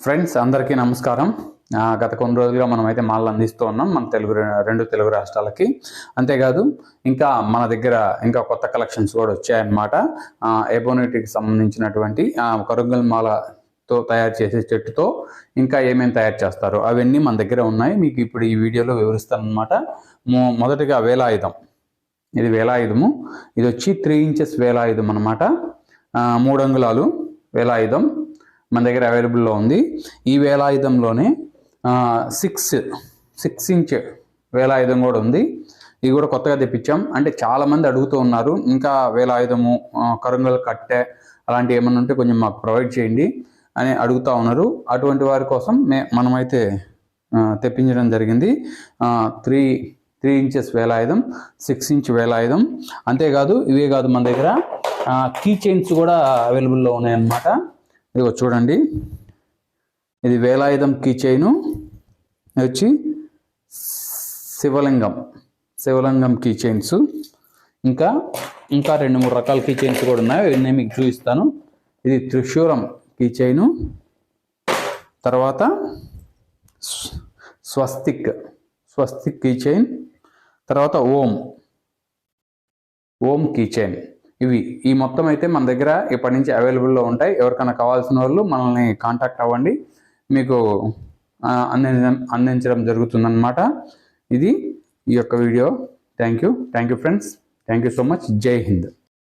Friends అందరికీ నమస్కారం. గత కొన్ని రోజులుగా మనం అయితే మాల్ అందిస్తూ ఉన్నాం మన తెలుగు రెండు తెలుగు రాష్ట్రాలకి. అంతేకాదు ఇంకా మన దగ్గర ఇంకా కొత్త కలెక్షన్స్ కూడా వచ్చాయన్నమాట. ఎబోనిటీకి సంబంధించినటువంటి ఆ, కరుంగల్ మాలతో తయారు చేసే చెట్టుతో ఇంకా ఏమేమి తయారు చేస్తారు అవన్నీ మన దగ్గర ఉన్నాయి. మీకు ఇప్పుడు ఈ వీడియోలో వివరిస్తానమాట మొదటిగా వేలాయుధం. ఇది వేలాయుధము. ఇది వచ్చి త్రీ ఇంచెస్ వేలాయుధం అనమాట మూడు అంగుళాలు వేలాయుధం. మన దగ్గర అవైలబుల్లో ఉంది. ఈ వేలాయుధంలోనే సిక్స్ సిక్స్ ఇంచ్ వేలాయుధం కూడా ఉంది. ఇది కూడా కొత్తగా తెప్పించాం. అంటే చాలామంది అడుగుతూ ఉన్నారు ఇంకా వేలాయుధము ఆ, కరుంగల్ కట్టె అలాంటివి ఏమైనా ఉంటే కొంచెం మాకు ప్రొవైడ్ చేయండి అని అడుగుతూ ఉన్నారు. అటువంటి వారి కోసం మే మనమైతే తెప్పించడం జరిగింది. త్రీ త్రీ ఇంచెస్ వేలాయుధం సిక్స్ ఇంచ్ వేలాయుధం. అంతేకాదు ఇవే కాదు మన దగ్గర కీ చైన్స్ కూడా అవైలబుల్లో ఉన్నాయన్నమాట. ఇదిగో చూడండి. ఇది వేలాయుధం కీ చైను. వచ్చి శివలింగం. శివలింగం కీ చైన్స్. ఇంకా ఇంకా రెండు మూడు రకాల కీ చైన్స్ కూడా ఉన్నాయి. ఇవన్నీ మీకు చూపిస్తాను. ఇది త్రిశూరం కీ చైను. తర్వాత స్వస్తిక్ స్వస్తిక్ కీ చైన్. తర్వాత ఓం. ఓం కీ చైన్. ఇవి. ఈ మొత్తం అయితే మన దగ్గర ఇప్పటి నుంచి అవైలబుల్లో ఉంటాయి. ఎవరికైనా కావాల్సిన వాళ్ళు మనల్ని కాంటాక్ట్ అవ్వండి. మీకు అందించడం అందించడం జరుగుతుందన్నమాట. ఇది ఈ యొక్క video. Thank you thank you friends thank you so much Jai Hind